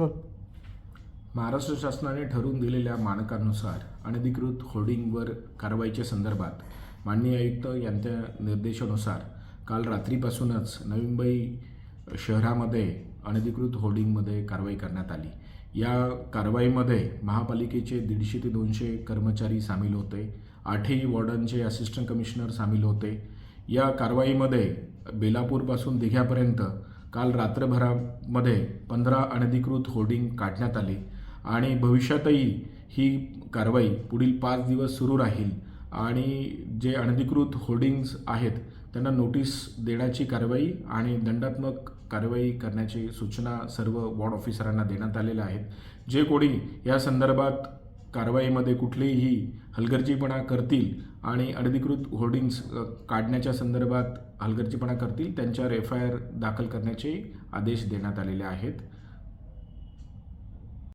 महाराष्ट्र शासनाने ठरवून दिलेल्या मानकानुसार अनधिकृत होर्डिंगवर कारवाईच्या संदर्भात माननीय आयुक्त यांच्या निर्देशानुसार काल रात्रीपासूनच नवी मुंबई शहरामध्ये अनधिकृत होर्डिंगमध्ये कारवाई करण्यात आली. या कारवाईमध्ये महापालिकेचे दीडशे ते दोनशे कर्मचारी सामील होते. आठही वॉर्डनचे असिस्टंट कमिशनर सामील होते. या कारवाईमध्ये बेलापूरपासून दिघ्यापर्यंत काल रात्रभरामध्ये पंधरा अनधिकृत होर्डिंग काढण्यात आली आणि भविष्यातही ही कारवाई पुढील पाच दिवस सुरू राहील आणि जे अनधिकृत होर्डिंग्ज आहेत त्यांना नोटीस देण्याची कारवाई आणि दंडात्मक कारवाई करण्याची सूचना सर्व वॉर्ड ऑफिसरांना देण्यात आलेल्या आहेत. जे कोणी या संदर्भात कारवाईमध्ये कुठलीही हलगर्जीपणा करतील आणि अनधिकृत होर्डिंग्स काढण्याच्या संदर्भात हलगर्जीपणा करतील त्यांच्यावर एफ आय आर दाखल करण्याचे आदेश देण्यात आलेले आहेत.